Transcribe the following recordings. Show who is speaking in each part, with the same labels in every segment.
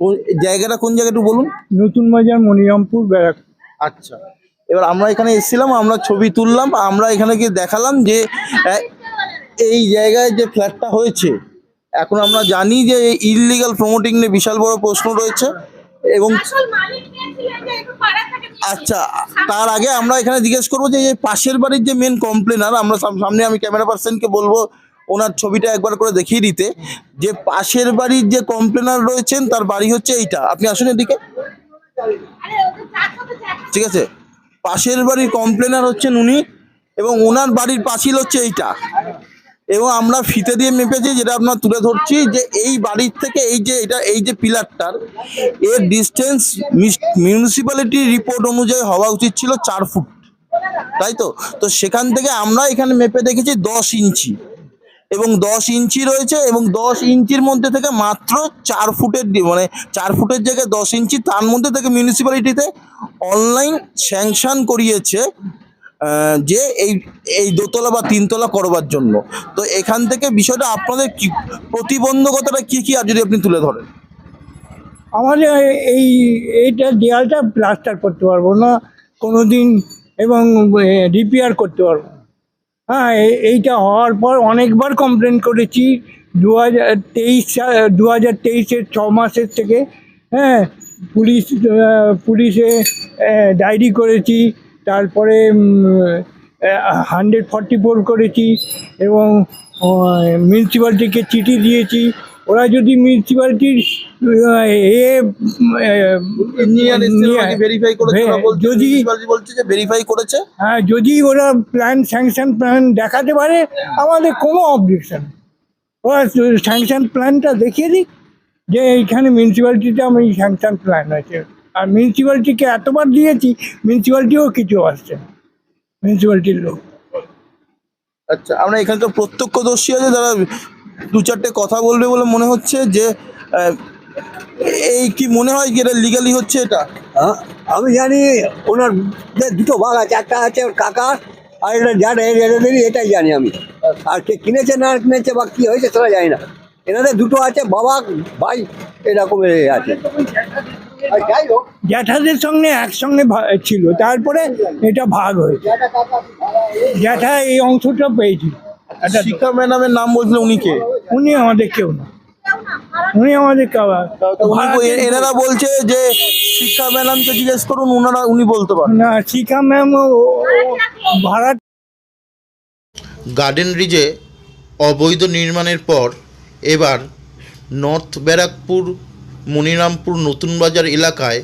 Speaker 1: ও- জায়গাটা কোন জায়গা একটু বলুন?
Speaker 2: নতুন বাজার মনিরামপুর ব্যারাক
Speaker 1: আচ্ছা। এবার আমরা এখানে এসেছিলাম আমরা ছবি তুললাম আমরা এখানে গিয়ে দেখালাম যে এই জায়গায় যে ফ্ল্যাটটা হয়েছে এখন আমরা জানি যে ইললিগাল প্রমোটিং নিয়ে বিশাল বড় প্রশ্ন রয়েছে এবং
Speaker 3: আসল মালিক কে ছিলেন যে একটু পাড়া থেকে
Speaker 1: আচ্ছা তার আগে আমরা এখানে জিজ্ঞেস করব যে এই পাশের বাড়ির যে মেন কমপ্লেনার আমরা সাম- সামনে আমি ক্যামেরা পার্সনকে বলব ওনার ছবিটা একবার করে দেখিয়ে দিতে। যে পাশের বাড়ির যে কমপ্লেনার রয়েছেন, তার বাড়ি হচ্ছে এইটা। আপনি আসুন এদিকে। ঠিক আছে? পাশের বাড়ির কমপ্লেনার হচ্ছেন উনি এবং ওনার বাড়ির পাঁচিল হচ্ছে এইটা। এবং আমরা ফিতে দিয়ে মেপেছি, যেটা আপনার তুলে ধরছি যে এই বাড়ির থেকে এই যে এটা, এই যে পিলারটার এর ডিস্টেন্স মিউনিসিপ্যালিটি রিপোর্ট অনুযায়ী হওয়া উচিত ছিল চার ফুট। তাই তো? তো সেখান থেকে আমরা এখানে মেপে দেখেছি দশ ইঞ্চি। এবং দশ ইঞ্চি রয়েছে এবং দশ ইঞ্চির মধ্যে থেকে মাত্র চার ফুটের মানে চার ফুটের জায়গায় দশ ইঞ্চি, তার মধ্যে থেকে মিউনিসিপ্যালিটিতে অনলাইন স্যাংশন করিয়েছে যে এই এই দোতলা বা তিনতলা করবার জন্য তো এখান থেকে বিষয়টা আপনাদের কি, প্রতিবন্ধকতাটা কী কী, আর যদি আপনি তুলে ধরেন
Speaker 2: আমাদের এই এইটা দেয়ালটা প্লাস্টার করতে পারব না কোনো দিন এবং রিপেয়ার করতে পারব। হ্যাঁ এইটা হওয়ার পর অনেকবার কমপ্লেন করেছি দু হাজার তেইশ দু হাজার তেইশের ছ মাসের থেকে হ্যাঁ পুলিশ পুলিশে ডায়েরি করেছি, তারপরে হান্ড্রেড ফর্টি ফোর করেছি, এবং মিউনিসিপ্যালিটিকে চিঠি দিয়েছি, ওরা যদি মিউনিসিপ্যালিটির এ
Speaker 1: ইঞ্জিনিয়ার ভেরিফাই করেছে ওরা
Speaker 2: যদি
Speaker 1: বলছে যে ভেরিফাই করেছে।
Speaker 2: হ্যাঁ যদি ওরা প্ল্যান স্যাংশন প্ল্যান দেখাতে পারে আমাদের কোনো অবজেকশন ওরা স্যাংশন প্ল্যানটা দেখিয়ে দিক যে এইখানে মিউনিসিপ্যালিটিতে আমি স্যাংশন প্ল্যান আছে। আর মিউনিসিপ্যালিটিকে এতবার দিয়েছি মিউনিসিপ্যালিটিও কিছু আসছে মিউনিসিপ্যালিটির লোক।
Speaker 1: আচ্ছা আমরা এখানে তো প্রত্যক্ষদর্শী আছে যারা দু চারটে কথা বলবে বলে মনে হচ্ছে যে এই কি মনে হয় যে এটা লিগালি হচ্ছে এটা?
Speaker 4: হ্যাঁ, আমি জানি ওনার যে দুটো ভাগ আছে একটা আছে ওর কাকার আর এটা যার এনাদেরই এটাই জানি আমি। আর কে কিনেছে না কিনেছে বা কী হয়েছে সেটা জানি না। এনাদের দুটো আছে বাবা ভাই এরকম আছে।
Speaker 2: জ্যাঠাদের সঙ্গে একসঙ্গে ভা- ছিল তারপরে এটা ভাগ হয়েছে। জ্যাঠা এই অংশটা পেয়েছিল। একটা
Speaker 1: শিক্ষা ম্যাডামের নাম বলছিল উনি কে?
Speaker 2: উনি আমাদের কেউ না।
Speaker 1: এনারা বলছে যে শিক্ষা ম্যাডামকে জিজ্ঞেস করুন ওনারা উনি বলতে পারেন
Speaker 2: না শিখা ম্যাম ভাড়া
Speaker 5: গার্ডেন রিজে অবৈধ নির্মাণের পর এবার নর্থ ব্যারাকপুর মনিরামপুর নতুন বাজার এলাকায়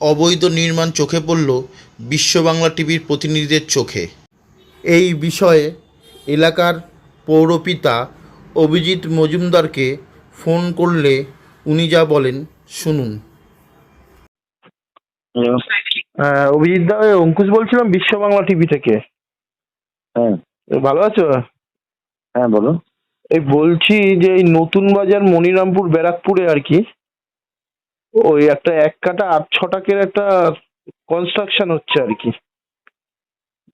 Speaker 5: অবৈধ নির্মাণ চোখে পড়ল বিশ্ব বাংলা টিভির প্রতিনিধিদের চোখে। এই বিষয়ে এলাকার পৌরপিতা অভিজিৎ মজুমদারকে ফোন করলে উনি যা বলেন শুনুন। অভিজিৎ দা অঙ্কুশ বলছিলাম বিশ্ব বাংলা টিভি থেকে।
Speaker 6: হ্যাঁ।
Speaker 5: ভালো আছো?
Speaker 6: হ্যাঁ বলো।
Speaker 5: এই বলছি যে এই নতুন বাজার মনিরামপুর ব্যারাকপুরে আর কি ওই একটা এক কাটা আট ছটাকের একটা কনস্ট্রাকশন হচ্ছে আর কি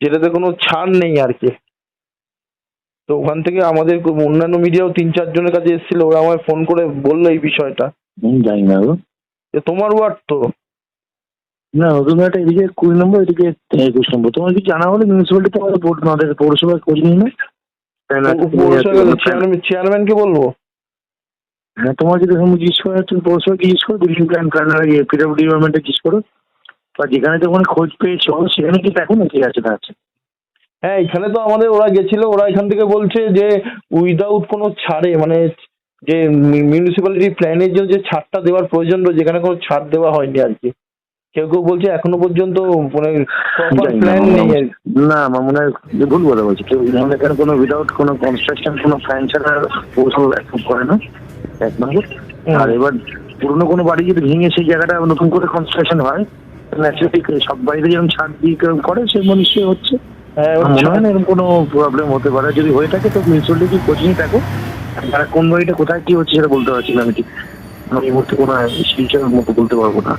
Speaker 5: যেটাতে কোনো ছাড় নেই আর কি। তো ওখান থেকে আমাদের অন্যান্য মিডিয়াও তিন চারজনের কাছে এসেছিল ওরা আমায় ফোন করে বলল এই বিষয়টা।
Speaker 6: জানি না গো।
Speaker 5: তোমার ওয়ার্ড তো?
Speaker 6: না নতুন একটা এদিকে কুড়ি নম্বর এদিকে একুশ নম্বর। তোমার কি জানা হলে মিউনিসিপ্যালিটি আমাদের বোর্ড আমাদের খোঁজ নিই না
Speaker 5: চেয়ারম্যানকে বলব?
Speaker 6: হ্যাঁ তোমার যদি তুমি জিজ্ঞেস করো তুমি পৌরসভায় জিজ্ঞেস করো? বিল্ডিং প্ল্যান প্ল্যানার ইয়ে পিডব্লিউ ডিপার্টমেন্টে জিজ্ঞেস করো। বা যেখানে যখন খোঁজ পেয়েছ সেখানে কি দেখো না কি আছে না আছে
Speaker 5: হ্যাঁ এখানে তো আমাদের ওরা গেছিল ওরা এখান থেকে বলছে যে উইদাউট কোনো ছাড়ে মানে যে মিউনিসিপ্যালিটি প্ল্যানের জন্য যে ছাড়টা দেওয়ার প্রয়োজন রয়েছে যেখানে কোনো ছাড় দেওয়া হয়নি আর কি। কেউ কেউ বলছে এখনও পর্যন্ত মানে প্ল্যান নেই
Speaker 6: না আমার মনে হয় যে ভুল বলে বলছি। কেউ এখানে এখানে কোনো উইদাউট কোনো কনস্ট্রাকশন কোনো প্ল্যান ছাড়া পৌরসভা অ্যাপ্রুভ করে না? এক নম্বর। আর এবার পুরনো কোনো বাড়ি যদি ভেঙে সেই জায়গাটা নতুন করে কনস্ট্রাকশন হয় ন্যাচুরালি সব বাড়িতে যেরকম ছাড় দিয়ে করে সেই নিশ্চয়ই হচ্ছে। মনে হয়। না এরকম কোনো প্রবলেম হতে পারে। যদি হয়ে থাকে তো মিউনিসিপ্যালিটি কোচিং থাকো তারা কোন বাড়িটা কোথায় কি হচ্ছে সেটা বলতে পারছি না আমি ঠিক। আমি এই মুহূর্তে কোনো শিলচর মতো বলতে পারব না।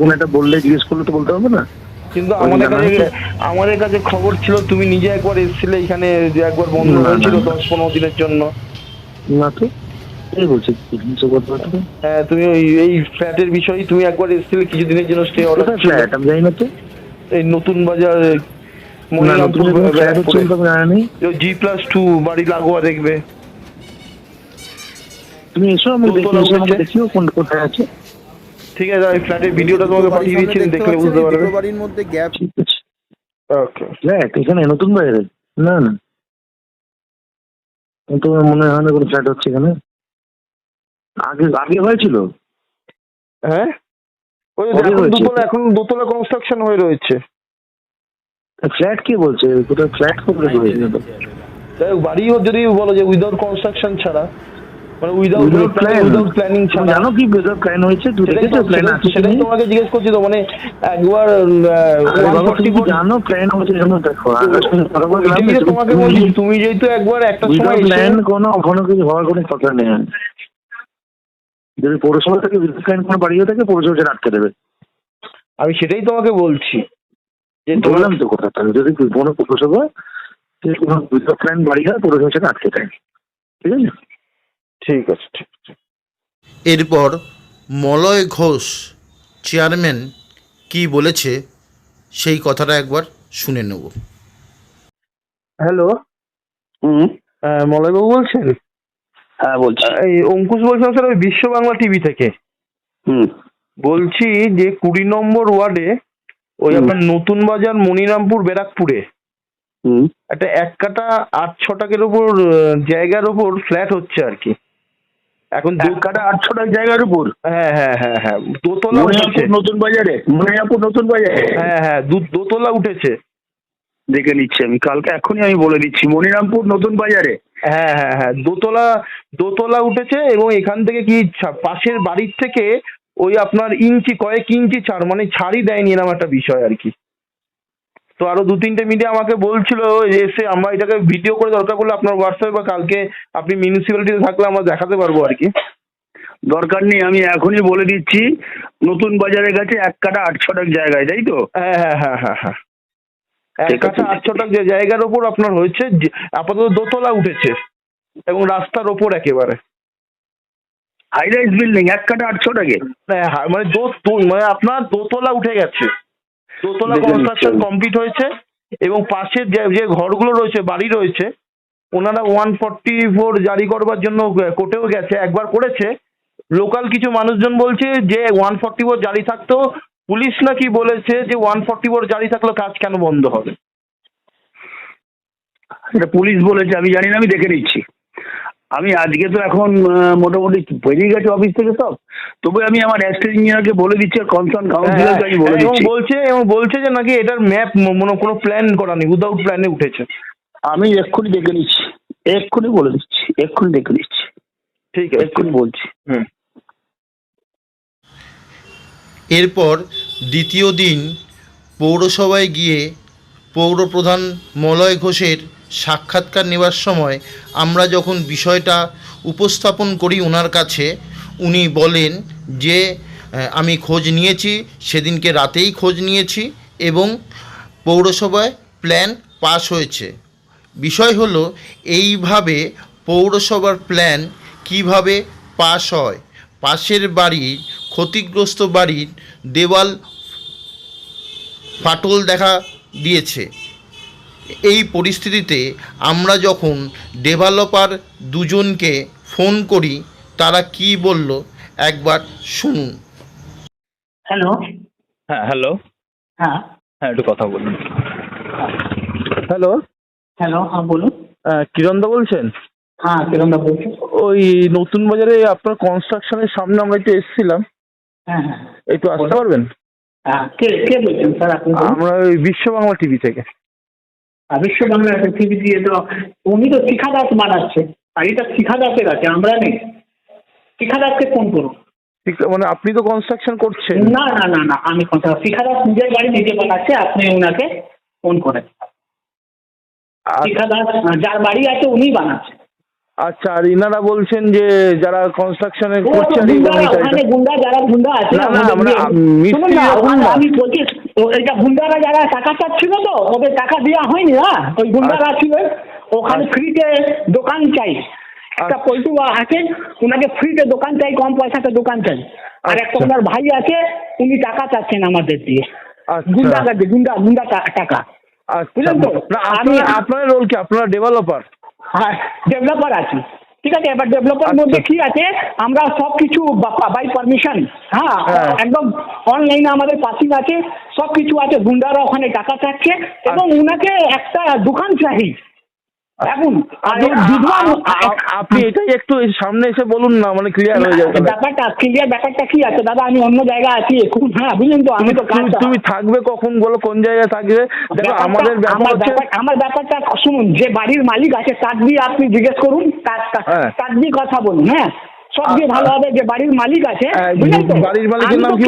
Speaker 6: কোনো একটা বললে জিজ্ঞেস করলে তো বলতে হবে না?
Speaker 5: কিন্তু আমাদের কাছে? আমাদের কাছে খবর ছিল তুমি নিজে একবার এসেছিলে এখানে যে একবার বন্ধ হয়েছিল দশ পনেরো দিনের জন্য।
Speaker 6: না তো? কে
Speaker 7: হ্যাঁ তুমি ওই এই ফ্ল্যাটের বিষয়ে তুমি একবার এসেছিলে কিছুদিনের জন্য স্টে অর্ডার
Speaker 6: ফ্ল্যাট আমি জানি না তো।
Speaker 7: এই নতুন বাজার। জি প্লাস টু বাড়ি লাগোয়া দেখবে।
Speaker 6: তুমি এসো আমি দেখি কোন কোথায় আছে।
Speaker 7: ঠিক আছে আমি ফ্ল্যাটের ভিডিওটা তোমাকে পাঠিয়ে দিচ্ছি দেখলে বুঝতে পারবে।
Speaker 8: বাড়ির মধ্যে গ্যাপ
Speaker 7: ওকে
Speaker 6: ফ্ল্যাট এখানে নতুন বাইরে না না। তো মনে হয় না কোনো ফ্ল্যাট হচ্ছে এখানে? আগে আগে হয়েছিল?
Speaker 7: হ্যাঁ? ওই যে এখন
Speaker 6: হয়েছে?
Speaker 7: দোতলা এখন দোতলা কনস্ট্রাকশন হয়ে রয়েছে।
Speaker 6: ফ্ল্যাট কে বলছে? কোথায় ফ্ল্যাট হয়েছিল
Speaker 7: যাই হোক, বাড়িও যদি বলো যে উইদাউট কনস্ট্রাকশন ছাড়া মানে without
Speaker 6: Without plan?
Speaker 7: Without planning ছাড়া।
Speaker 6: জানো কি বেজার প্ল্যান হয়েছে? তুই দেখেছ প্ল্যান
Speaker 7: সেটাই-
Speaker 6: আছে কি
Speaker 7: সেটাই তোমাকে জিজ্ঞেস করছি তো মানে একবার
Speaker 6: জানো প্ল্যান হয়েছে? জানো দেখো
Speaker 7: তোমাকে
Speaker 6: তুমি-
Speaker 7: বলছি তুমি যেহেতু একবার একটা সময়
Speaker 6: উইদাউট প্ল্যান কোনো ওখানে কিছু হওয়ার কোনো কথা নেই। যদি পৌরসভা থেকে বিদ্যুৎ প্ল্যান কোনো বাড়িও থাকে পৌরসভা সেটা আটকে দেবে।
Speaker 7: আমি সেটাই তোমাকে বলছি। যে তোমার
Speaker 6: বললাম তো কথা তাহলে যদি কোনো পৌরসভা যদি কোনো উইদাউট প্ল্যান বাড়ি হয় পৌরসভা সেটা আটকে দেয়। ঠিক আছে?
Speaker 7: ঠিক আছে ঠিক আছে।
Speaker 5: এরপর মলয় ঘোষ চেয়ারম্যান কি বলেছে সেই কথাটা একবার শুনে নেব।
Speaker 7: হ্যালো?
Speaker 9: হুম?
Speaker 7: মলয়বাবু বলছেন?
Speaker 9: হ্যাঁ বলছি।
Speaker 7: এই অঙ্কুশ বলছিলাম স্যার ওই বিশ্ব বাংলা টিভি থেকে।
Speaker 9: হুম।
Speaker 7: বলছি যে কুড়ি নম্বর ওয়ার্ডে ওই আপনার নতুন বাজার মনিরামপুর ব্যারাকপুরে
Speaker 9: হুম।
Speaker 7: একটা এক কাটা আট ছটাকের ওপর জায়গার ওপর ফ্ল্যাট হচ্ছে আর কি। এখন দু
Speaker 6: কাটা আটশো টাকা জায়গার উপর?
Speaker 7: হ্যাঁ হ্যাঁ হ্যাঁ হ্যাঁ দোতলা উঠেছে।
Speaker 6: নতুন বাজারে? মনিরামপুর নতুন বাজারে?
Speaker 7: হ্যাঁ হ্যাঁ দু- দোতলা উঠেছে।
Speaker 6: দেখে নিচ্ছি আমি কালকে এখনই আমি বলে দিচ্ছি। মনিরামপুর নতুন বাজারে?
Speaker 7: হ্যাঁ হ্যাঁ হ্যাঁ। দোতলা দোতলা উঠেছে এবং এখান থেকে কি পাশের বাড়ির থেকে ওই আপনার ইঞ্চি কয়েক ইঞ্চি ছাড় মানে ছাড়ই দেয়নি এরকম একটা বিষয় আর কি। তো আরও দু তিনটে মিডিয়া আমাকে বলছিল যে এসে আমরা এটাকে ভিডিও করে দরকার পড়লে আপনার হোয়াটসঅ্যাপে বা কালকে আপনি মিউনিসিপ্যালিটিতে থাকলে আমরা দেখাতে পারব আর কি।
Speaker 6: দরকার নেই আমি এখনই বলে দিচ্ছি নতুন বাজারের কাছে এক কাটা আটশো টাকা জায়গায় তাই তো?
Speaker 7: হ্যাঁ হ্যাঁ হ্যাঁ হ্যাঁ হ্যাঁ। এক কাঠা আটশো টাকা যে জায়গার ওপর আপনার হয়েছে আপাতত দোতলা উঠেছে এবং রাস্তার ওপর একেবারে।
Speaker 6: হাই রাইজ বিল্ডিং এক কাটা আটশো টাকা।
Speaker 7: মানে মানে আপনার দোতলা উঠে গেছে। দোতলা কনস্ট্রাকশন কমপ্লিট হয়েছে এবং পাশের যে যে ঘরগুলো রয়েছে বাড়ি রয়েছে ওনারা ওয়ান ফর্টি ফোর জারি করবার জন্য কোর্টেও গেছে একবার করেছে। লোকাল কিছু মানুষজন বলছে যে ওয়ান ফর্টি ফোর জারি থাকতেও পুলিশ নাকি বলেছে যে ওয়ান ফর্টি ফোর জারি থাকলেও কাজ কেন বন্ধ হবে?
Speaker 6: এটা পুলিশ বলেছে আমি জানি না আমি দেখে নিচ্ছি। আমি আজকে তো এখন মোটামুটি বেরিয়ে গেছে অফিস থেকে সব। তবে আমি আমার অ্যাস্টেট ইঞ্জিনিয়ারকে বলে দিচ্ছি আর কনসার্ন কাউন্সিলরকে আমি বলে
Speaker 7: হ্যাঁ,
Speaker 6: দিচ্ছি।
Speaker 7: বলছে এবং বলছে যে নাকি এটার ম্যাপ মনে কোনো প্ল্যান করা নেই উইদাউট প্ল্যানে উঠেছে।
Speaker 6: আমি এক্ষুনি দেখে নিচ্ছি এক্ষুনি বলে দিচ্ছি এক্ষুনি দেখে নিচ্ছি।
Speaker 7: ঠিক আছে।
Speaker 6: এক্ষুনি বলছি।
Speaker 7: হুম।
Speaker 5: এরপর দ্বিতীয় দিন পৌরসভায় গিয়ে পৌরপ্রধান মলয় ঘোষের সাক্ষাৎকার নেওয়ার সময় আমরা যখন বিষয়টা উপস্থাপন করি ওনার কাছে, উনি বলেন যে আমি খোঁজ নিয়েছি, সেদিনকে রাতেই খোঁজ নিয়েছি এবং পৌরসভায় প্ল্যান পাস হয়েছে। বিষয় হলো এইভাবে পৌরসভার প্ল্যান কীভাবে পাস হয়। পাশের বাড়ির ক্ষতিগ্রস্ত বাড়ির দেওয়াল ফাটল দেখা দিয়েছে। এই পরিস্থিতিতে আমরা যখন ডেভেলপার দুজনকে ফোন করি তারা কি বলল? একবার শুনুন।
Speaker 10: হ্যালো
Speaker 11: হ্যাঁ হ্যালো
Speaker 10: হ্যাঁ।
Speaker 11: হ্যাঁ একটু কথা বলুন। হ্যালো
Speaker 10: হ্যালো হ্যাঁ বলুন।
Speaker 7: কিরণদা বলছেন?
Speaker 10: হ্যাঁ কিরণদা বলছি।
Speaker 7: ওই নতুন বাজারে আপনার কনস্ট্রাকশনের সামনে আমরা একটু এসেছিলাম।
Speaker 10: হ্যাঁ হ্যাঁ।
Speaker 7: একটু আসতে পারবেন?
Speaker 10: কে কে বলছেন স্যার আপনি
Speaker 7: আমরা ওই বিশ্ব বাংলা টিভি থেকে।
Speaker 10: বিশ্ব বাংলা টিভি দিয়ে তো উনি তো শিখা দাস বানাচ্ছে। আর এটা শিখা দাসের আছে আমরা নেই। শিখা দাসকে ফোন করুন।
Speaker 7: মানে আপনি তো কনস্ট্রাকশন করছেন।
Speaker 10: না না না না আমি কথা শিখা দাস নিজের বাড়ি নিজে বানাচ্ছে আপনি ওনাকে ফোন করেন। শিখা দাস যার বাড়ি আছে উনি বানাচ্ছে।
Speaker 7: আচ্ছা আর ইনারা বলছেন যে যারা কনস্ট্রাকশনে
Speaker 10: ও তো
Speaker 7: করছে আর এই
Speaker 10: গুন্ডা, ওখানে গুন্ডা যারা গুন্ডা আছে
Speaker 7: না, না, আমরা। আমি
Speaker 10: বলছি এটা গুন্ডারা যারা টাকা চাচ্ছিল তো ওদের টাকা দেওয়া হয়নি না? ওই গুন্ডারা ছিল। ওখানে ফ্রিতে দোকান চাই। একটা পল্টু আছে ওনাকে ফ্রিতে দোকান চাই কম পয়সাতে দোকান চাই। আর একটা
Speaker 7: আচ্ছা।
Speaker 10: ওনার ভাই আছে উনি টাকা চাচ্ছেন আমাদের দিয়ে।
Speaker 7: আচ্ছা।
Speaker 10: গুন্ডা গুন্ডা গুন্ডা টাকা।
Speaker 7: আচ্ছা
Speaker 10: বুঝলেন তো?
Speaker 7: আপনার রোল কি? আপনারা ডেভেলপার
Speaker 10: হ্যাঁ ডেভেলপার আছি। ঠিক আছে? এবার ডেভেলপার
Speaker 7: আচ্ছা।
Speaker 10: মধ্যে কি আছে? আমরা সব কিছু বাই পারমিশন হ্যাঁ। একদম অনলাইনে আমাদের পাসিং আছে। সব কিছু আছে। গুন্ডারা ওখানে টাকা চাচ্ছে এবং
Speaker 7: ওনাকে
Speaker 10: উনাকে একটা দোকান চাই। এখন
Speaker 7: আপনি- এটাই একটু সামনে এসে বলুন না মানে ক্লিয়ার হয়ে যাবে।
Speaker 10: ব্যাপারটা ক্লিয়ার ব্যাপারটা কি আছে? দাদা আমি অন্য জায়গায় আছি এখন হ্যাঁ বুঝলেন তো আমি তো
Speaker 7: তুমি- থাকবে কখন বলো কোন জায়গায় থাকবে? দেখো আমাদের
Speaker 10: আমার আমার ব্যাপারটা শুনুন যে বাড়ির মালিক আছে তার দিয়ে আপনি জিজ্ঞেস করুন তার তার-
Speaker 7: হ্যাঁ।
Speaker 10: দিয়ে কথা বলুন হ্যাঁ? সব দিয়ে ভালো হবে যে বাড়ির মালিক আছে
Speaker 7: হ্যাঁ? বাড়ির মালিকের নাম কি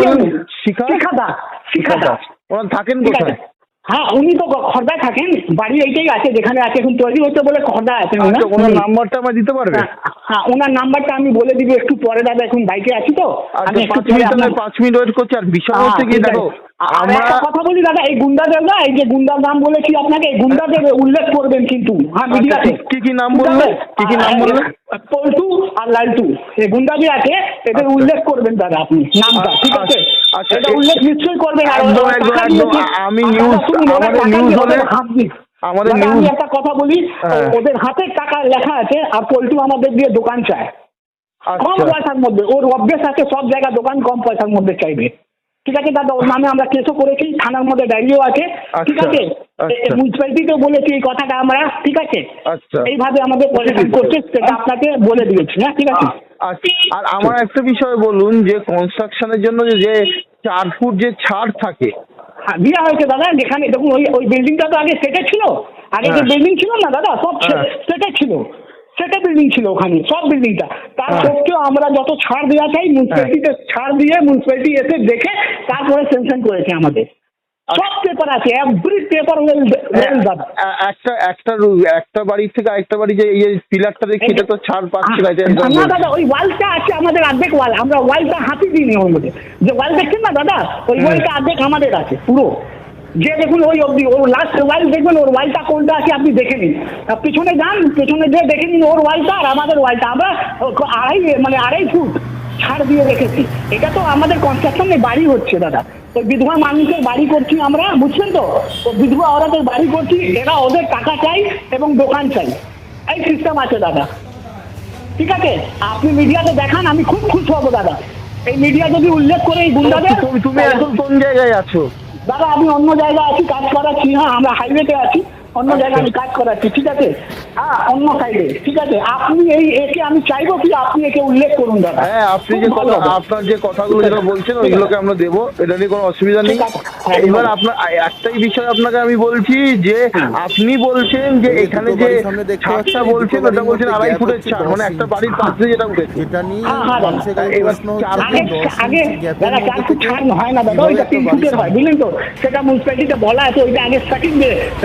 Speaker 7: শিখা?
Speaker 10: শিখা? দাস শিখা দাস
Speaker 7: ওনারা থাকেন কোথায়?
Speaker 10: হ্যাঁ উনি তো খর্দায় থাকেন। বাড়ি এইটাই আছে যেখানে আছে এখন তৈরি হচ্ছে বলে খর্দা আছে
Speaker 7: আচ্ছা ওনার নাম্বারটা আমার দিতে পারবে?
Speaker 10: হ্যাঁ, হ্যাঁ ওনার নাম্বারটা আমি বলে দিব একটু পরে দাদা এখন বাইকে আছি তো।
Speaker 7: আচ্ছা
Speaker 10: আমি একটু
Speaker 7: পাঁচ মিনিট ওয়েট করছি আর বিষয় হচ্ছে কি দেখো।
Speaker 10: একটা কথা বলি দাদা এই গুন্ডাদের না এই যে গুন্ডার নাম বলেছি আপনাকে এই গুন্ডাদের উল্লেখ করবেন কিন্তু হ্যাঁ
Speaker 7: আচ্ছা,
Speaker 10: মিডিয়াতে
Speaker 7: কি- কি কি নাম বললে? কি কি নাম বললে?
Speaker 10: পল্টু আর লালটু এই গুন্ডা যে আছে এদের
Speaker 7: আচ্ছা।
Speaker 10: উল্লেখ করবেন দাদা আপনি নামটা
Speaker 7: আচ্ছা,
Speaker 10: ঠিক আছে
Speaker 7: আচ্ছা,
Speaker 10: এটা উল্লেখ নিশ্চয়ই করবেন
Speaker 7: একদম, একদম, একদম। আমি
Speaker 10: ওরা
Speaker 7: আমাদের
Speaker 10: দিয়ে
Speaker 7: হলে- আমাদের news-
Speaker 10: একটা কথা বলি
Speaker 7: হ্যাঁ।
Speaker 10: ওদের হাতে টাকা লেখা আছে আর পল্টু আমাদের দিয়ে দোকান চায় কম
Speaker 7: আচ্ছা
Speaker 10: পয়সার মধ্যে ওর অভ্যেস আছে সব জায়গায় দোকান কম পয়সার মধ্যে চাইবে ঠিক আছে দাদা ওর নামে আমরা কেসও করেছি থানার মধ্যে ডায়েরিও আছে ঠিক
Speaker 7: আচ্ছা,
Speaker 10: আছে
Speaker 7: আচ্ছা।
Speaker 10: মিউনিসিপ্যালিটিতেও বলেছি এই কথাটা আমরা ঠিক আছে?
Speaker 7: আচ্ছা।
Speaker 10: এইভাবে আমাদের পরিচালন করছে সেটা আপনাকে বলে দিয়েছি হ্যাঁ ঠিক আছে?
Speaker 7: আচ্ছা আর আমার একটা বিষয় বলুন যে কনস্ট্রাকশনের জন্য যে- চার ফুট যে ছাড় থাকে।
Speaker 10: হ্যাঁ, দেওয়া হয়েছে দাদা যেখানে দেখুন ওই ওই বিল্ডিংটা তো আগে সেটে ছিল। আগে যে
Speaker 7: হ্যাঁ।
Speaker 10: বিল্ডিং ছিল না দাদা সব
Speaker 7: হ্যাঁ।
Speaker 10: সেটে ছিল। সেটে বিল্ডিং ছিল ওখানে সব বিল্ডিংটা তার
Speaker 7: হ্যাঁ।
Speaker 10: সত্ত্বেও আমরা যত ছাড় দেওয়া চাই মিউনিসিপ্যালিটিতে ছাড় দিয়ে মিউনিসিপ্যালিটি এসে দেখে তারপরে সেনশন করেছে আমাদের। সব পেপার আছে এভরি পেপার ওয়েল
Speaker 7: একটা একটা একটা বাড়ির থেকে আরেকটা বাড়ি যে এই পিলারটা দেখছি এটা তো ছাড় পাচ্ছি না
Speaker 10: না দাদা ওই ওয়ালটা আছে আমাদের অর্ধেক ওয়াল আমরা ওয়ালটা হাতি দিইনি ওর মধ্যে। যে ওয়াল দেখছেন না দাদা ওই ওয়ালটা অর্ধেক আমাদের আছে পুরো। যে দেখুন ওই অবধি ওর লাস্ট ওয়াল দেখবেন ওর ওয়ালটা কোনটা আছে আপনি দেখে নিন। পিছনে যান পেছনে যে দেখে নিন ওর ওয়ালটা আর আমাদের ওয়ালটা আমরা আড়াই মানে আড়াই ফুট ছাড় দিয়ে রেখেছি। এটা তো আমাদের কনস্ট্রাকশনে বাড়ি হচ্ছে দাদা। ওই বিধবা মানুষের বাড়ি করছি আমরা বুঝছেন তো? বিধবা ওরাদের বাড়ি করছি এরা ওদের টাকা চাই এবং দোকান চাই। এই সিস্টেম আছে দাদা। ঠিক আছে? আপনি মিডিয়াতে দেখান আমি খুব খুশি হব দাদা। এই মিডিয়া যদি উল্লেখ করে এই গুন্ডাদের
Speaker 7: তুমি তুমি এখন কোন জায়গায় আছো?
Speaker 10: দাদা আমি অন্য জায়গায় আছি কাজ করাচ্ছি হ্যাঁ আমরা হাইওয়েতে আছি। অন্য জায়গায় আমি কাজ করাচ্ছি ঠিক আছে? হ্যাঁ অন্য সাইডে ঠিক আছে? আপনি এই একে আমি চাইব কি আপনি একে উল্লেখ করুন দাদা?
Speaker 7: হ্যাঁ আপনি যে কথা আপনার যে কথাগুলো যেটা বলছেন ওইগুলোকে আমরা দেবো এটা নিয়ে কোনো অসুবিধা নেই।
Speaker 10: হ্যাঁ,
Speaker 7: এবার আপনার একটাই বিষয় আপনাকে আমি বলছি যে আপনি বলছেন যে এখানে যে ছাদটা বলছেন ওটা বলছেন আড়াই ফুটের ছাদ মানে একটা বাড়ির পাশ যেটা উঠেছে।
Speaker 1: যেটা নিয়ে
Speaker 10: হ্যাঁ, হ্যাঁ, আগে দাদা চার ফুট ছাড় হয় না দাদা ওইটা তিন ফুটের হয় বুঝলেন তো? সেটা মিউনিসিপ্যালিটিতে বলা আছে ওইটা আগে স্টার্টিং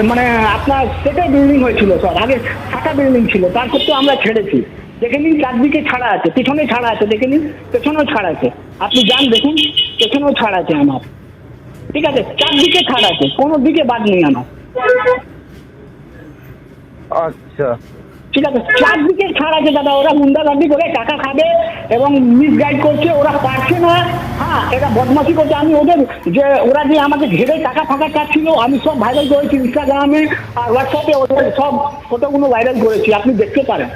Speaker 10: মানে আপনার সেটা বিল্ডিং হয়েছিল স্যার আগে ফাঁকা বিল্ডিং ছিল, তারপর তো আমরা ছেড়েছি। দেখে নিন, চারদিকে ছাড়া আছে, পিছনে ছাড়া আছে, দেখে নিন, পেছনেও ছাড় আছে। আপনি যান, দেখুন, পেছনেও ছাড় আছে আমার। ঠিক আছে, চারদিকে ছাড় আছে, কোনো দিকে বাদ নেই আমার।
Speaker 7: আচ্ছা।
Speaker 10: ঠিক আছে, চারদিকে ছাড় আছে দাদা, ওরা গুন্ডাগান্ডি করে টাকা খাবে এবং মিসগাইড করছে, ওরা পারছে না। হ্যাঁ এটা বদমাশি করছে। আমি ওদের যে, ওরা যে আমাকে ঘেরে টাকা ফাঁকা চাচ্ছিল, আমি সব ভাইরাল করেছি ইনস্টাগ্রামে আর হোয়াটসঅ্যাপে ওদের সব ফটোগুলো ভাইরাল করেছি, আপনি দেখতে পারেন।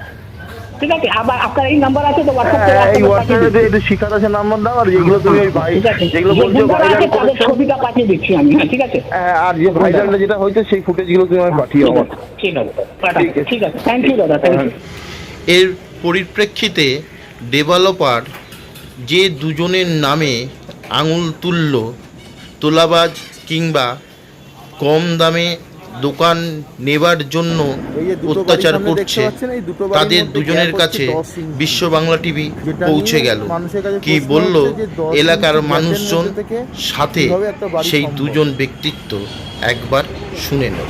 Speaker 10: ঠিক আছে আবার আপনার এই নাম্বার আছে তো হোয়াটসঅ্যাপে
Speaker 7: হ্যাঁ, এই
Speaker 10: পাঠিয়ে
Speaker 7: হোয়াটসঅ্যাপে। একটু শিখা দাসের নাম্বার দাও আর যেগুলো তুমি ওই ভাই যেগুলো বলছো ভাইরাল
Speaker 10: তাদের ছবিটা পাঠিয়ে দিচ্ছি আমি হ্যাঁ ঠিক আছে?
Speaker 7: হ্যাঁ, আর যে ভাইরালটা যেটা হয়েছে সেই ফুটেজগুলো তুমি আমায় পাঠিও আমার
Speaker 10: ঠিক আছে
Speaker 7: ঠিক আছে।
Speaker 10: ঠিক আছে। থ্যাংক ইউ দাদা থ্যাংক ইউ
Speaker 5: এর পরিপ্রেক্ষিতে ডেভেলপার যে দুজনের নামে আঙুল তুলল তোলাবাজ কিংবা কম দামে দোকান নেবার জন্য অত্যাচার করছে। তাদের দুজনের কাছে বিশ্ব বাংলা টিভি পৌঁছে গেল। কি বলল
Speaker 1: হচ্ছে যে 10
Speaker 5: এলাকার মানুষজন সাথে সেই দুজন ব্যক্তিত্ব একবার শুনে নেব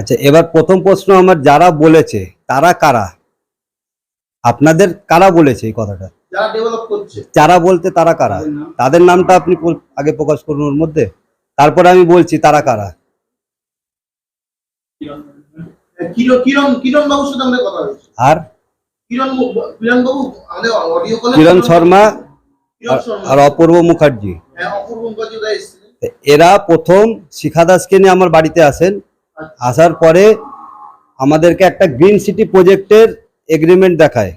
Speaker 12: আচ্ছা এবার প্রথম প্রশ্ন আমার যারা বলেছে তারা কারা? আপনাদের কারা বলেছে এই কথাটা?
Speaker 1: যারা ডেভেলপ করছে।
Speaker 12: যারা বলতে তারা কারা? তাদের নামটা আপনি আগে প্রকাশ করুন ওর মধ্যে। তারপরে আমি বলছি তারা কারা
Speaker 1: কিরণ কিরণ কিরণ বাবুর সাথে আমাদের কথা হয়েছে
Speaker 12: আর?
Speaker 1: কিরণ
Speaker 12: শর্মা আর- অপূর্ব মুখার্জি।
Speaker 1: হ্যাঁ
Speaker 12: এরা প্রথম শিখা দাসকে নিয়ে আমার বাড়িতে আসেন। আসার পরে আমাদেরকে একটা গ্রিন সিটি প্রজেক্টের এগ্রিমেন্ট দেখায়।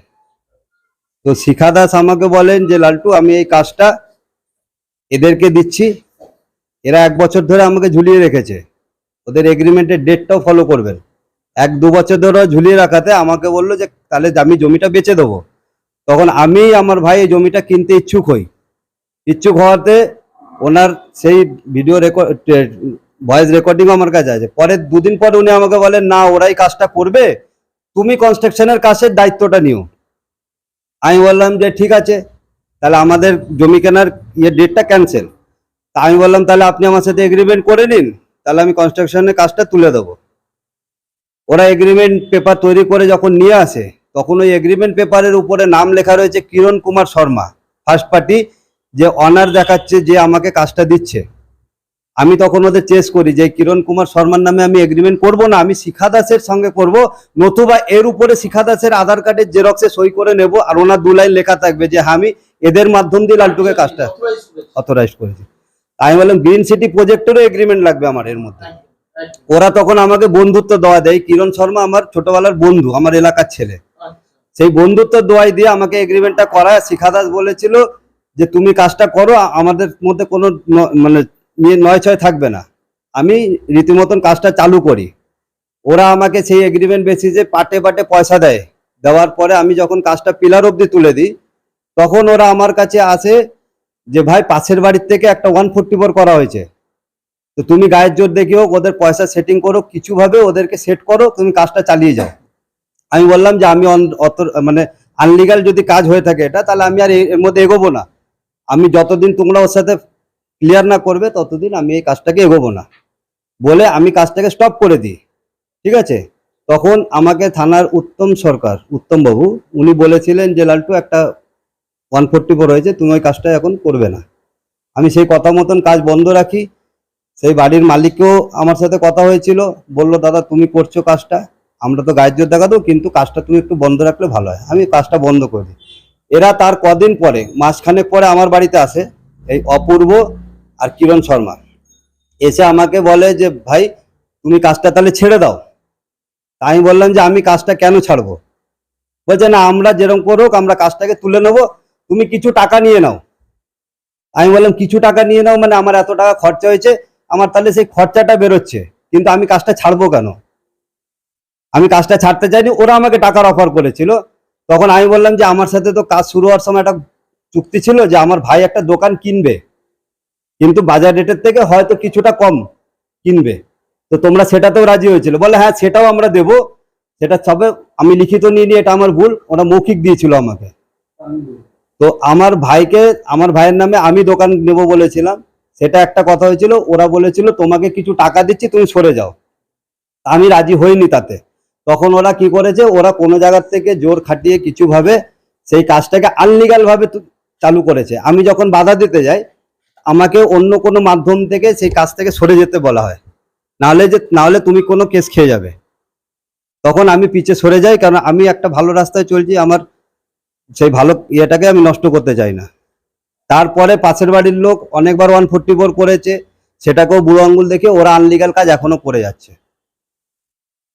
Speaker 12: তো শিখা দাস আমাকে বলেন যে লালটু আমি এই কাজটা এদেরকে দিচ্ছি। এরা এক বছর ধরে আমাকে ঝুলিয়ে রেখেছে। ওদের এগ্রিমেন্টের ডেটটাও ফলো করবেন। এক দু বছর ধরে ঝুলিয়ে রাখাতে আমাকে বলল যে, তাহলে আমি জমিটা বেচে দেবো। তখন আমি আমার ভাই এই জমিটা কিনতে ইচ্ছুক হই। ইচ্ছুক হওয়াতে ওনার সেই ভিডিও রেকর্ড ভয়েস রেকর্ডিং আমার কাছে আছে। পরে দুদিন পর উনি আমাকে বলেন না, ওরাই কাজটা করবে। তুমি কনস্ট্রাকশনের কাজের দায়িত্বটা নিও। আমি বললাম যে, ঠিক আছে, তাহলে আমাদের জমি কেনার ইয়ে ডেটটা ক্যান্সেল তা আমি বললাম, তাহলে আপনি আমার সাথে এগ্রিমেন্ট করে নিন। তাহলে আমি কনস্ট্রাকশনের কাজটা তুলে দেবো। ওরা এগ্রিমেন্ট পেপার তৈরি করে যখন নিয়ে আসে তখন ওই এগ্রিমেন্ট পেপারের উপরে নাম লেখা রয়েছে কিরণ কুমার শর্মা। ফার্স্ট পার্টি যে অনার দেখাচ্ছে যে আমাকে কাজটা দিচ্ছে। আমি তখন ওদের চেস করি যে কিরণ কুমার শর্মার নামে আমি এগ্রিমেন্ট করব না আমি শিখা দাসের সঙ্গে করব নতুবা এর উপরে শিখা দাসের আধার কার্ডের জেরক্সে সই করে নেব আর ওনার দু লাইন লেখা থাকবে যে হ্যাঁ, আমি এদের মাধ্যম দিয়ে লালটুকে কাজটা অথরাইজ করেছি। আমি বললাম গ্রিন সিটি প্রজেক্টেরও এগ্রিমেন্ট লাগবে আমার এর মধ্যে। ওরা তখন আমাকে বন্ধুত্ব দেওয়া দেয়। কিরণ শর্মা আমার ছোটবেলার বন্ধু, আমার এলাকার ছেলে। সেই বন্ধুত্ব দোয়াই দিয়ে আমাকে এগ্রিমেন্টটা করায়। শিখা দাস বলেছিল যে, তুমি কাজটা করো আমাদের মধ্যে কোনো মানে নিয়ে নয় ছয় থাকবে না। আমি রীতিমতন কাজটা চালু করি। ওরা আমাকে সেই এগ্রিমেন্ট বেসিসে পাটে পাটে পয়সা দেয়। দেওয়ার পরে আমি যখন কাজটা পিলার অবধি তুলে দিই, তখন ওরা আমার কাছে আসে যে ভাই পাশের বাড়ির থেকে একটা ওয়ান ফোর্টি ফোর করা হয়েছে। তো তুমি গায়ের জোর দেখি হোক, ওদের পয়সা সেটিং করো, কিছুভাবে ওদেরকে সেট করো, তুমি কাজটা চালিয়ে যাও। আমি বললাম যে আমি অত মানে আনলিগাল যদি কাজ হয়ে থাকে এটা, তাহলে আমি আর এর মধ্যে এগোবো না। আমি যতদিন তোমরা ওর সাথে ক্লিয়ার না করবে, ততদিন আমি এই কাজটাকে এগোবো না। বলে আমি কাজটাকে স্টপ করে দিই। ঠিক আছে? তখন আমাকে থানার উত্তম সরকার উত্তম বাবু উনি বলেছিলেন যে, লালটু, একটা ওয়ান ফোর্টি ফোর হয়েছে তুমি ওই কাজটা এখন করবে না। আমি সেই কথা মতন কাজ বন্ধ রাখি। সেই বাড়ির মালিককেও আমার সাথে কথা হয়েছিল, বলল, দাদা, তুমি করছ কাজটা, আমরা তো গায়ের জোর দেখা দেবো কিন্তু কাজটা তুমি একটু বন্ধ রাখলে ভালো হয়। আমি কাজটা বন্ধ করে দিই। এরা তার কদিন পরে, মাসখানেক পরে আমার বাড়িতে আসে, এই অপূর্ব আর কিরণ শর্মা। এসে আমাকে বলে যে, ভাই, তুমি কাজটা তাহলে ছেড়ে দাও। তা আমি বললাম যে, আমি কাজটা কেন ছাড়বো? বলছে, না, আমরা যেরকম করুক, আমরা কাজটাকে তুলে নেব তুমি কিছু টাকা নিয়ে নাও। আমি বললাম, কিছু টাকা নিয়ে নাও মানে আমার এত টাকা খরচা হয়েছে, আমার তাহলে সেই খরচাটা বেরোচ্ছে, কিন্তু আমি কাজটা ছাড়বো কেন? আমি কাজটা ছাড়তে চাইনি ওরা আমাকে টাকার অফার করেছিল। তখন আমি বললাম যে, আমার সাথে তো কাজ শুরু হওয়ার সময় একটা চুক্তি ছিল যে, আমার ভাই একটা দোকান কিনবে। কিন্তু বাজার রেটের থেকে হয়তো কিছুটা কম কিনবে। তো তোমরা সেটাতেও রাজি হয়েছিল। বলে হ্যাঁ সেটাও আমরা দেব। সেটা সবে আমি লিখিত নিয়ে নিয়ে এটা আমার ভুল। ওরা মৌখিক দিয়েছিল আমাকে। তো আমার ভাইকে, আমার ভাইয়ের নামে আমি দোকান নেব বলেছিলাম। সেটা একটা কথা হয়েছিল, ওরা বলেছিল, তোমাকে কিছু টাকা দিচ্ছি, তুমি সরে যাও। আমি রাজি হইনি তাতে। তখন ওরা কি করেছে, ওরা কোনো জায়গার থেকে জোর খাটিয়ে কিছুভাবে সেই কাজটাকে আনলিগাল ভাবে চালু করেছে। আমি যখন বাধা দিতে যাই, আমাকে অন্য কোনো মাধ্যম থেকে সেই কাজ থেকে সরে যেতে বলা হয়। নাহলে যে, নাহলে তুমি কোনো কেস খেয়ে যাবে। তখন আমি পিছে সরে যাই, কারণ আমি একটা ভালো রাস্তায় চলছি, আমার সেই ভালো ইয়েটাকে আমি নষ্ট করতে চাই না। তারপরে পাশের বাড়ির লোক অনেকবার ওয়ান ফোর্টি ফোর করেছে, সেটাকেও বুড়ো আঙ্গুল দেখে ওরা আনলিগাল কাজ এখনও করে যাচ্ছে।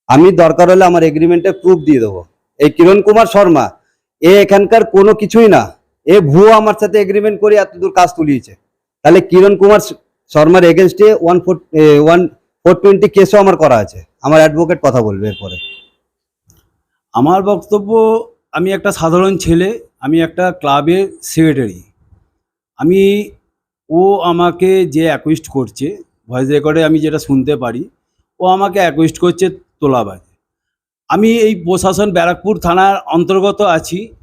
Speaker 12: আমি দরকার হলে আমার এগ্রিমেন্টে প্রুফ দিয়ে দেবো। এই কিরণ কুমার শর্মা, এ এখানকার কোনো কিছুই না। এ ভুয়ো আমার সাথে এগ্রিমেন্ট করে এতদূর কাজ তুলিয়েছে। তাহলে কিরণ কুমার শর্মার এগেনস্টে one four one four twenty কেসও আমার করা আছে। আমার অ্যাডভোকেট কথা বলবে এরপরে।
Speaker 13: আমার বক্তব্য আমি একটা সাধারণ ছেলে, আমি একটা ক্লাবের সেক্রেটারি। আমি, ও আমাকে যে অ্যাকুইস্ট করছে ভয়েস রেকর্ডে আমি যেটা শুনতে পারি, ও আমাকে অ্যাকুইস্ট করছে তোলাবাজ। আমি এই প্রশাসন ব্যারাকপুর থানার অন্তর্গত আছি,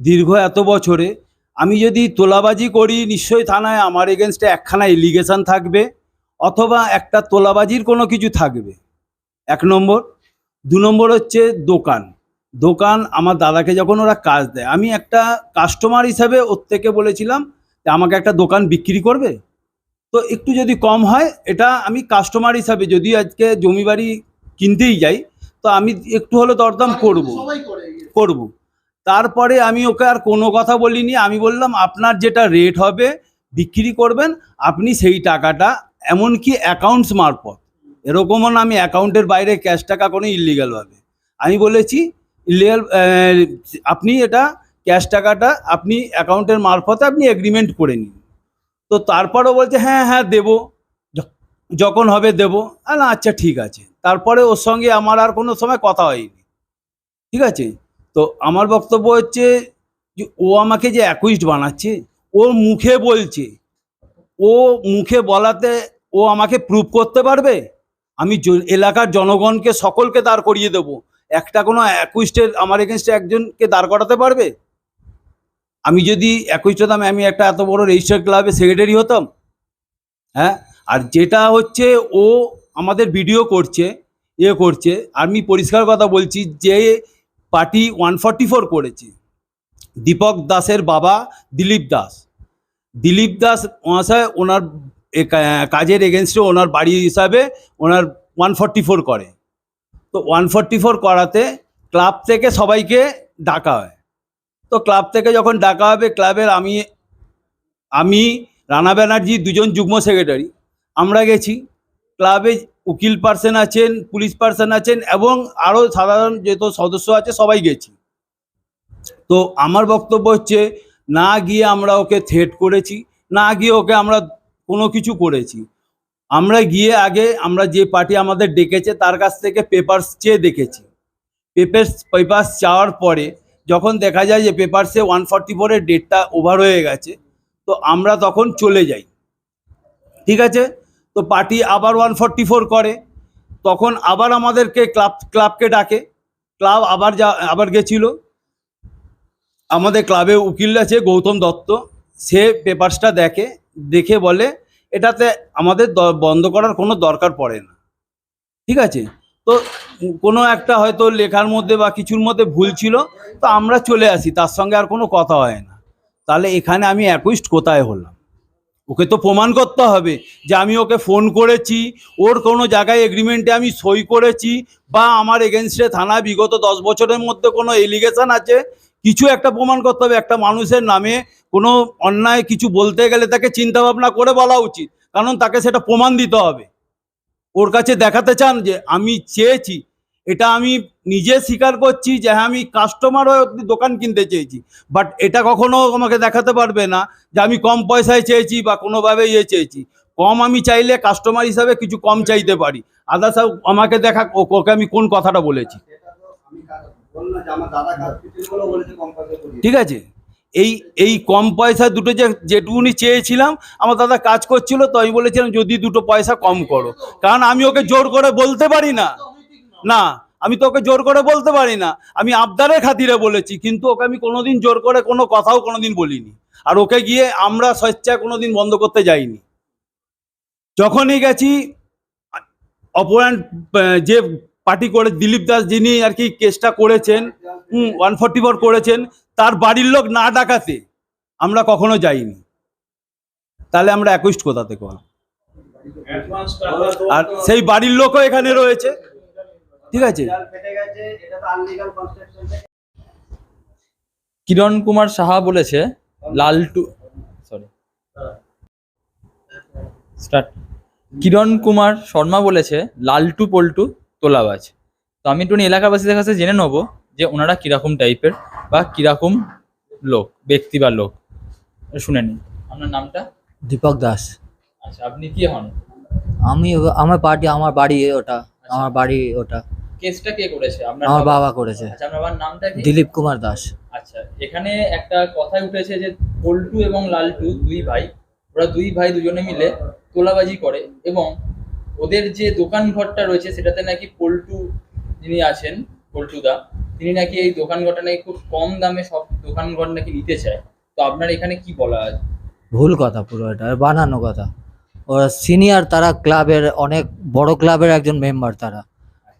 Speaker 13: দীর্ঘ এত বছরে। আমি যদি তোলাবাজি করি, নিশ্চয়ই থানায় আমার এগেনস্টে একখানা এলিগেশন থাকবে, অথবা একটা তোলাবাজির কোনো কিছু থাকবে। এক নম্বর। দু নম্বর হচ্ছে দোকান। দোকান আমার দাদাকে যখন ওরা কাজ দেয় আমি একটা কাস্টমার হিসাবে ওর থেকে বলেছিলাম যে আমাকে একটা দোকান বিক্রি করবে? তো একটু যদি কম হয় এটা আমি কাস্টমার হিসাবে যদি আজকে জমি বাড়ি কিনতেই যাই তো আমি একটু হলে দরদাম করব। করব। তারপরে আমি ওকে আর কোনো কথা বলিনি আমি বললাম আপনার যেটা রেট হবে বিক্রি করবেন আপনি সেই টাকাটা এমনকি অ্যাকাউন্টস মারফত। এরকমও না আমি অ্যাকাউন্টের বাইরে ক্যাশ টাকা কোনো ইলিগালভাবে আমি বলেছি ইলিগাল আপনি এটা ক্যাশ টাকাটা আপনি অ্যাকাউন্টের মারফতে আপনি এগ্রিমেন্ট করে নিন। তো তারপরেও বলছে হ্যাঁ হ্যাঁ দেবো। যখন হবে দেবো। না আচ্ছা ঠিক আছে। তারপরে ওর সঙ্গে আমার আর কোনো সময় কথা হয়নি। ঠিক আছে? তো আমার বক্তব্য হচ্ছে যে, ও আমাকে যে অ্যাকুইস্ট বানাচ্ছে, ও মুখে বলছে, ও মুখে বলাতে ও আমাকে প্রুভ করতে পারবে? আমি এলাকার জনগণকে, সকলকে দাঁড় করিয়ে দেবো। একটা কোনো অ্যাকুইস্টের আমার এগেনস্টে একজনকে দাঁড় করাতে পারবে? আমি যদি অ্যাকুইস্ট হতাম, আমি একটা এত বড় রেজিস্টার ক্লাবে সেক্রেটারি হতাম। হ্যাঁ? আর যেটা হচ্ছে, ও আমাদের ভিডিও করছে ইয়ে করছে, আমি পরিষ্কার কথা বলছি, যে পার্টি ওয়ান ফর্টি ফোর করেছে, দীপক দাসের বাবা দিলীপ দাস। দিলীপ দাস মহাশয় ওনার কাজের এগেনস্টে ওনার বাড়ি হিসাবে ওনার ওয়ান ফর্টি ফোর করে। তো ওয়ান ফর্টি ফোর করাতে ক্লাব থেকে সবাইকে ডাকা হয়। তো ক্লাব থেকে যখন ডাকা হবে, ক্লাবের আমি আমি, রানা ব্যানার্জি দুজন যুগ্ম সেক্রেটারি, আমরা গেছি। ক্লাবে উকিল পার্সন আছেন, পুলিশ পার্সন আছেন এবং আরও সাধারণ যত সদস্য আছে, সবাই গেছি। তো আমার বক্তব্য হচ্ছে, না গিয়ে আমরা ওকে থ্রেট করেছি, না গিয়ে ওকে আমরা কোনো কিছু করেছি। আমরা গিয়ে আগে আমরা যে পার্টি আমাদের ডেকেছে, তার কাছ থেকে পেপারস চেয়ে দেখেছি। পেপার্স পেপার্স চাওয়ার পরে যখন দেখা যায় যে পেপারসে ওয়ান ফর্টি ফোরের ডেটটা ওভার হয়ে গেছে, তো আমরা তখন চলে যাই। ঠিক আছে? তো পার্টি আবার ওয়ান ফর্টি ফোর করে, তখন আবার আমাদেরকে ক্লাব ক্লাবকে ডাকে। ক্লাব আবার যা, আবার গেছিল। আমাদের ক্লাবে উকিল আছে, গৌতম দত্ত। সে পেপারসটা দেখে দেখে বলে এটাতে আমাদের বন্ধ করার কোনো দরকার পড়ে না। ঠিক আছে? তো কোনো একটা হয়তো লেখার মধ্যে বা কিছুর মধ্যে ভুল ছিল, তো আমরা চলে আসি, তার সঙ্গে আর কোনো কথা হয় না। তাহলে এখানে আমি অ্যাকুইস্ট কোথায় হলাম? ওকে তো প্রমাণ করতে হবে যে আমি ওকে ফোন করেছি, ওর কোনো জায়গায় এগ্রিমেন্টে আমি সই করেছি, বা আমার এগেনস্টে থানা বিগত দশ বছরের মধ্যে কোনো এলিগেশন আছে কিছু একটা প্রমাণ করতে হবে, একটা মানুষের নামে কোনো অন্যায় কিছু বলতে গেলে তাকে চিন্তা ভাবনা করে বলা উচিত, কারণ তাকে সেটা প্রমাণ দিতে হবে। ওর কাছে দেখাতে চান যে আমি চেয়েছি, এটা আমি নিজে স্বীকার করছি যে হ্যাঁ আমি কাস্টমার হয়ে দোকান কিনতে চেয়েছি বাট এটা কখনো আমাকে দেখাতে পারবে না যে আমি কম পয়সায় চেয়েছি বা কোনোভাবে ইয়ে চেয়েছি। কম আমি চাইলে কাস্টমার হিসাবে কিছু কম চাইতে পারি। আদার্স আমাকে দেখা, ওকে আমি কোন কথাটা বলেছি? ঠিক আছে? এই এই কম পয়সা দুটো যে, যেটুকুনি চেয়েছিলাম, আমার দাদা কাজ করছিল, তো আমি বলেছিলাম যদি দুটো পয়সা কম করো। কারণ আমি ওকে জোর করে বলতে পারি না। না, আমি তো ওকে জোর করে বলতে পারি না। আমি আবদারের খাতিরে বলেছি, কিন্তু ওকে আমি কোনোদিন জোর করে কোনো কথাও কোনোদিন বলিনি। আর ওকে গিয়ে আমরা স্বেচ্ছায় কোনোদিন বন্ধ করতে যাইনি। যখনই গেছি অপরান্ট যে পার্টি করে দিলীপ দাস যিনি আর কি কেসটা করেছেন ওয়ান ফর্টি ফোর করেছেন, তার বাড়ির লোক না ডাকাতে আমরা কখনো যাইনি। তাহলে আমরা অ্যাকুইস্ট কোথা থেকে? আর সেই বাড়ির লোকও এখানে রয়েছে। ঠিক আছে?
Speaker 14: কিরণ কুমার সাহা বলেছে, লালটু সরি স্টার্ট কিরণ কুমার শর্মা বলেছে লালটু পল্টু তোলাবাজ। তো আমি একটু এলাকাবাসীদের কাছে জেনে নেব যে ওনারা কীরকম টাইপের বা কীরকম লোক ব্যক্তি বা লোক। শুনে নিন। আপনার নামটা?
Speaker 15: দীপক দাস।
Speaker 14: আচ্ছা আপনি কি হন?
Speaker 15: আমি আমার পার্টি আমার বাড়ি ওটা আমার বাড়ি ওটা।
Speaker 14: কেসটা কে করেছে? আপনার
Speaker 15: আমার
Speaker 14: বাবা?
Speaker 15: বাবা করেছে।
Speaker 14: আচ্ছা আপনার বাবার নামটা কি?
Speaker 15: দিলীপ কুমার দাস।
Speaker 14: আচ্ছা এখানে একটা কথাই উঠেছে যে পল্টু এবং লালটু দুই ভাই ওরা দুই ভাই দুজনে মিলে তোলাবাজি করে এবং ওদের যে দোকান ঘরটা রয়েছে, সেটাতে নাকি পল্টু যিনি আছেন, পল্টুদা, তিনি নাকি এই দোকান ঘরটা নাকি খুব কম দামে সব দোকান ঘর নাকি নিতে চায়। তো আপনার এখানে কি বলা আছে?
Speaker 15: ভুল কথা পুরো এটা, বানানো কথা। ওরা সিনিয়র তারা ক্লাবের অনেক বড় ক্লাবের একজন মেম্বার তারা।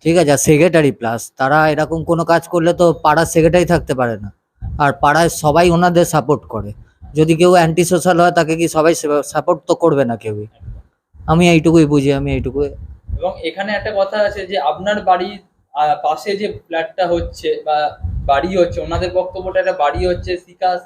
Speaker 15: ঠিক আছে সেক্রেটারি প্লাস তারা এরকম কোনো কাজ করলে তো পাড়ার সেক্রেটারি থাকতে পারে না। আর পাড়ায় সবাই ওনাদের সাপোর্ট করে। যদি কেউ অ্যান্টি সোশ্যাল হয়, তাকে কি সবাই সাপোর্ট তো করবে না কেউই? আমি এইটুকুই বুঝি আমি এইটুকুই।
Speaker 14: এবং এখানে একটা কথা আছে যে আপনার বাড়ির পাশে যে ফ্ল্যাটটা হচ্ছে বা বাড়ি হচ্ছে ওনাদের বক্তব্যটা একটা বাড়ি হচ্ছে সিকাস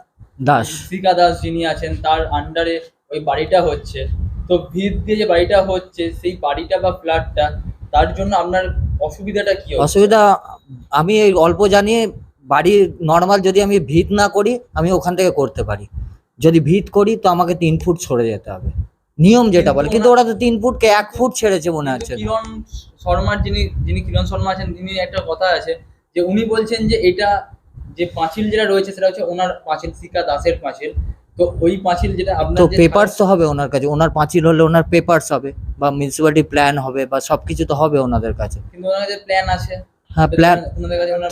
Speaker 15: দাস।
Speaker 14: শিকা দাস যিনি আছেন তার আন্ডারে ওই বাড়িটা হচ্ছে। তো ভিত দিয়ে যে বাড়িটা হচ্ছে সেই বাড়িটা বা ফ্ল্যাটটা তার জন্য আপনার অসুবিধাটা কি
Speaker 15: অসুবিধা আমি এই অল্প জানি বাড়ি নর্মাল যদি আমি ভিত না করি আমি ওখান থেকে করতে পারি। যদি ভিত করি তো আমাকে তিন ফুট সরে যেতে হবে। নিয়ম যেটা বলে কিন্তু ওরা তো তিন ফুটকে এক ফুট ছেড়েছে মনে হচ্ছে।
Speaker 14: কিরণ শর্মার যিনি যিনি কিরণ শর্মা আছেন তিনি একটা কথা আছে যে উনি বলছেন যে এটা যে পাঁচিল যেটা রয়েছে সেটা হচ্ছে ওনার পাঁচিল শিকা দাসের পাঁচিল। তো ওই পাঁচিল যেটা আপনার
Speaker 15: তো পেপারস তো হবে ওনার কাছে ওনার পাঁচিল হলে ওনার পেপারস হবে বা মিউনিসিপ্যালিটি প্ল্যান হবে বা সবকিছু তো হবে ওনাদের কাছে।
Speaker 14: কিন্তু ওনার কাছে প্ল্যান আছে।
Speaker 15: হ্যাঁ প্ল্যান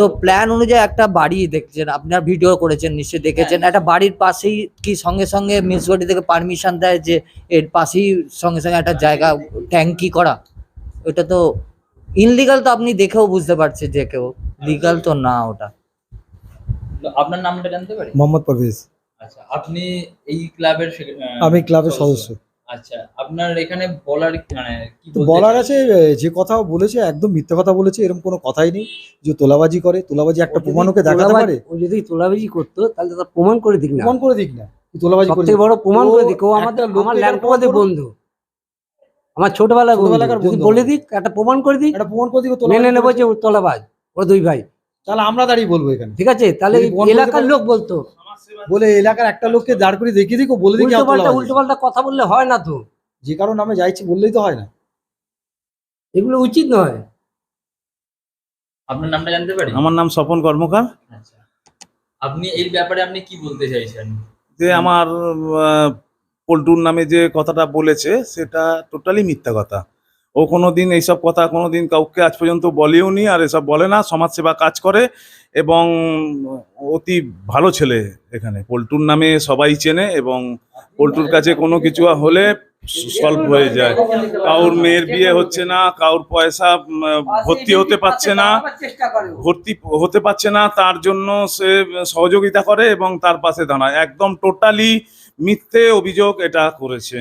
Speaker 15: তো প্ল্যান অনুযায়ী একটা বাড়ি দেখছেন আপনার ভিডিও করেছেন নিশ্চয়ই দেখেছেন। একটা বাড়ির পাশেই কি সঙ্গে সঙ্গে মিউনিসিপালিটি থেকে পারমিশন দেয় যে এর পাশেই সঙ্গে সঙ্গে একটা জায়গা ট্যাঙ্কি করা। ওটা তো ইনলিগাল তো আপনি দেখেও বুঝতে পারছেন যে কেউ লিগাল তো না ওটা।
Speaker 14: আপনার নামটা জানতে পারি?
Speaker 2: মোহাম্মদ পারভেজ।
Speaker 14: আচ্ছা আপনি এই ক্লাবের
Speaker 2: আমি ক্লাবের সদস্য।
Speaker 14: আচ্ছা আপনার এখানে বলার মানে কি
Speaker 2: তো
Speaker 14: বলতে
Speaker 2: বলার আছে যে কথা বলেছে একদম মিথ্যে কথা বলেছে এরকম কোনো কথাই নেই। যে তোলাবাজি করে তোলাবাজি একটা প্রমাণ ওকে দেখাতে পারে।
Speaker 4: ও যদি তোলাবাজি করতো তাহলে তার প্রমাণ করে দিক না।
Speaker 2: প্রমাণ করে দিক না তোলাবাজি করে
Speaker 4: বড় প্রমাণ করে দিক। ও
Speaker 2: ও
Speaker 4: আমাদের আমার? বন্ধু। আমার বন্ধু। বলে দিক একটা প্রমাণ করে দিক।
Speaker 2: একটা প্রমাণ করে দিকে
Speaker 4: মেনে নেব যে তোলাবাজ ওরা দুই ভাই।
Speaker 2: তাহলে আমরা দাঁড়িয়ে বলব এখানে।
Speaker 4: ঠিক আছে? তাহলে এলাকার লোক বলতো।
Speaker 2: বলে এলাকার একটা লোককে দাঁড় করে দেখিয়ে দিক বলে দিক
Speaker 4: উল্টো পাল্টা কথা বললে হয় না তো।
Speaker 2: যে কারণ আমি যাইছি বললেই তো হয় না।
Speaker 4: এগুলো উচিত নয়।
Speaker 14: আপনার নামটা জানতে পারি?
Speaker 16: আমার নাম স্বপন কর্মকার।
Speaker 14: আচ্ছা। আপনি এই ব্যাপারে আপনি কি বলতে চাইছেন?
Speaker 16: যে আমার আহ, পল্টুর নামে যে কথাটা বলেছে সেটা টোটালি মিথ্যা কথা। ও কোনোদিন এইসব কথা কোনোদিন কাউকে আজ পর্যন্ত বলেও নি আর এসব বলে না, সমাজসেবা কাজ করে এবং অতি ভালো ছেলে এখানে। পল্টুর নামে সবাই চেনে এবং পল্টুর কাছে কোনো কিছু হলে সলভ হয়ে যায়। কাউর মেয়ের বিয়ে হচ্ছে না, কাউর পয়সা ভর্তি হতে পারছে না, ভর্তি হতে পারছে না, তার জন্য সে সহযোগিতা করে এবং তার পাশে দাঁড়ায়। একদম টোটালি মিথ্যে অভিযোগ এটা করেছে।